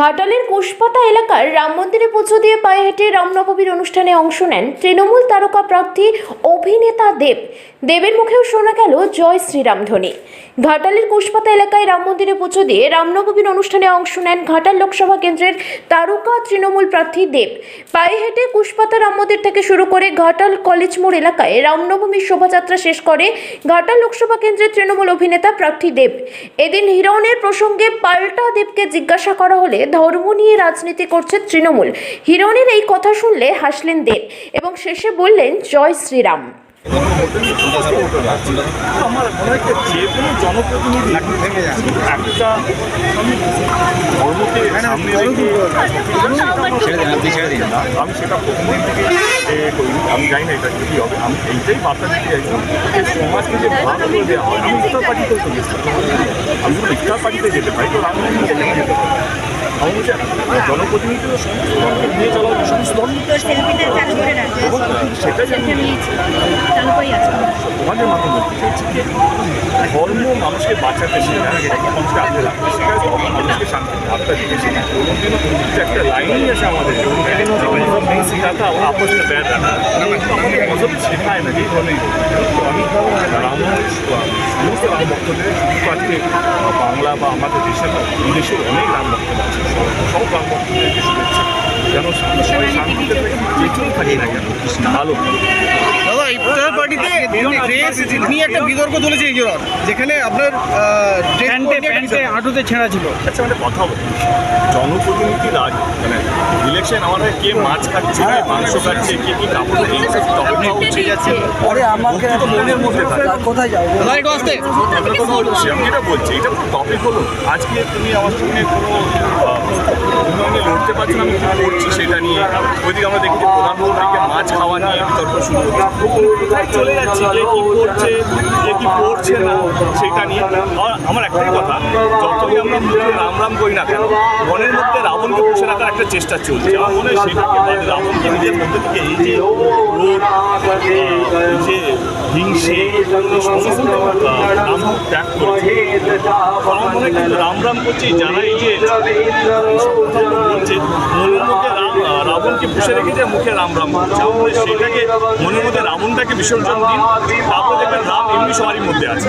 ঘাটালের কুশপাতা এলাকার রাম মন্দিরে পুজো দিয়ে পায়ে হেঁটে রামনবমীর অনুষ্ঠানে অংশ নেন তৃণমূল তারকা প্রার্থী অভিনেতা দেব। দেবের মুখেও শোনা গেল জয় শ্রীরাম ধ্বনি। ঘাটালের কুশপাতা এলাকায় রাম মন্দিরে পুজো দিয়ে রামনবমীর অনুষ্ঠানে অংশ নেন ঘাটাল লোকসভা কেন্দ্রের তারকা তৃণমূল প্রার্থী দেব। পায়ে হেঁটে কুশপাতা রাম মন্দির থেকে শুরু করে ঘাটাল কলেজ মোড় এলাকায় রামনবমীর শোভাযাত্রা শেষ করে ঘাটাল লোকসভা কেন্দ্রের তৃণমূল অভিনেতা প্রার্থী দেব। এদিন হিরণের প্রসঙ্গে পাল্টা দেবকে জিজ্ঞাসা করা হলে ধর্ম নিয়ে রাজনীতি করছে তৃণমূল। হিরণের এই কথা শুনলে হাসলেন দেব এবং শেষে বললেন জয় শ্রীরাম। আমার মনে হয় যে কোনো জনপ্রতিনিধি একটা আমি ধর্মকে সামনে রেখে আমি সেটা প্রথম দিন থেকে আমি জানি না এটা হবে। আমি এইটাই বার্তা দিতে চাইছি। সমাজকে যে ভাগ করে দেওয়া হয় আমি ইফতার পার্টিতেও তো গেছি আমি যখন ইফতার পার্টিতে যেতে পারি তো যেতে পারি। জনপ্রতিনিধি সমস্ত ধর্মকে নিয়ে চলা হবে সমস্ত ধর্ম সেটাই আমি তোমাদের মাধ্যমে বলতে চাইছি যে মানুষকে বাঁচাতে শেখায়। এটাকে মানুষকে আগে রাখতে শেখায় ধর্ম মানুষকে শান্তি ভাবটা একটা লাইনই আছে আমাদের। মজহব নেই শেখাটা আপস মে আমাদের মজহব শেখায় না যেই ধরনের আমি সমস্ত রাম ভক্তদের শুধু আজকে বাংলা বা আমাদের দেশে ইংলিশের অনেক রাম ভক্ত আছে। সব সব শুভেচ্ছা যেন সবাই শান্তিতে থাকে থাকি না কেন ভালো দাদা ইফতার পার্টিতে ড্রেস নিয়ে একটা বিতর্ক তুলেছে এই জোর যেখানে আপনার হাঁটুতে ছেঁড়া ছিল। আচ্ছা মানে কথা বলি। জনপ্রতিনিধি রাজ মানে ইলেকশন আমাদের কে মাছ খাচ্ছে কে মাংস খাচ্ছে কে কি কাপড় সব টপিক উঠে যাচ্ছে। আরে আমাকে তো মনের মধ্যে কোথায় যাব দাদা একটু আসতে। আমি এটা বলছি এটা কোনো টপিক হলো? আজকে তুমি আমার সঙ্গে কোনো উন্নয়নে লড়তে পারছ না আমি কি করছি সেটা নিয়ে। ওইদিকে আমরা দেখি যে প্রধানমন্ত্রীকে মাছ খাওয়া নিয়ে বিতর্ক শুরু চলে যাচ্ছে কে কি করছে, কে কি করছে না, সেটা নিয়ে। আমার একটাই কথা, যতই আমরা মুখে রাম রাম করি না কেন, মনের মধ্যে রাবণকে পুষে রাখার একটা চেষ্টা চলছে। আমার মনে হয় সেটাকে রাবণকে নিজের মধ্যে থেকে এই যে যে হিংসে সমস্ত রাম করেছে। আমার রাম করছে, যারা যে বলছে মনের মধ্যে রাম রাবণকে পুষে রেখেছে মুখে রাম রাম বলছে সেটাকে মনের মধ্যে রাবণটাকে বিসর্জন দিন। তারপর দেখবেন রাম এমনি সবারই মধ্যে আছে।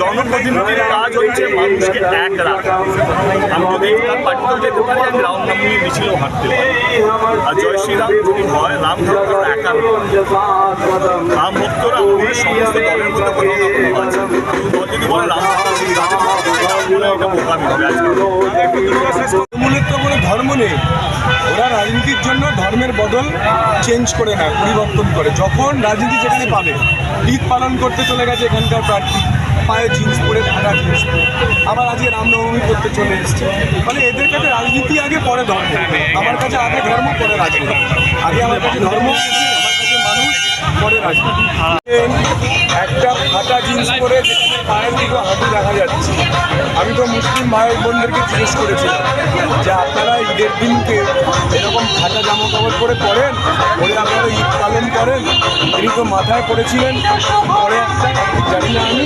জনপ্রতিনিধির কাজ হচ্ছে মানুষকে এক রাখা। আমি পার্টিতেও যেতে পারি আর রাম ভক্তরা একা। রাম ভক্তরা আমাদের সমস্ত দলের দল যদি বলে রাম হয় তৃণমূলের তো কোনো ধর্ম নেই। ওরা রাজনীতির জন্য ধর্মের বদল চেঞ্জ করে নেয় পরিবর্তন করে। যখন রাজনীতি যেখানে পাবে ঈদ পালন করতে চলে গেছে এখানকার প্রার্থী। পায়ে জিন্স পরে ঢাকা জিন্স পরে। আবার আজকে রামনবমী করতে চলে এসছে। মানে এদের কাছে রাজনীতি আগে পরে ধর্ম। আমার কাছে আগে ধর্ম পরে রাজনীতি। আগে আমার কাছে ধর্ম আমার কাছে মানুষ পরে রাজনীতি একটা ফাটা জিন্স পরে পায়ের দুটো হাঁটু দেখা যাচ্ছে। আমি তো মুসলিম মায়ের বোনদেরকে জিজ্ঞেস করেছিলাম যে আপনারা ঈদের দিনকে এরকম ফাটা জামা কাপড় পরে পরেন? পরে আপনারা ঈদ পালন করেন? তিনি তো মাথায় পরেছিলেন পরে জানি না আমি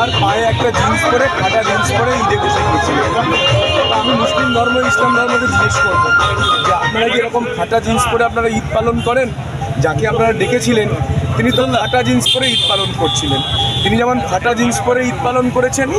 আর পায়ে একটা জিন্স পরে ফাটা জিন্স পরে ঈদে বসে গিয়েছিলেন। আমি মুসলিম ধর্ম, ইসলাম ধর্মকে জিজ্ঞেস করব যে আপনারা কি এরকম ফাটা জিন্স পরে আপনারা ঈদ পালন করেন? যাকে আপনারা ডেকেছিলেন তিনি তো ফাটা জিন্স পরে ঈদ পালন করছিলেন। তিনি যেমন ফাটা জিন্স পরে ঈদ পালন করেছেন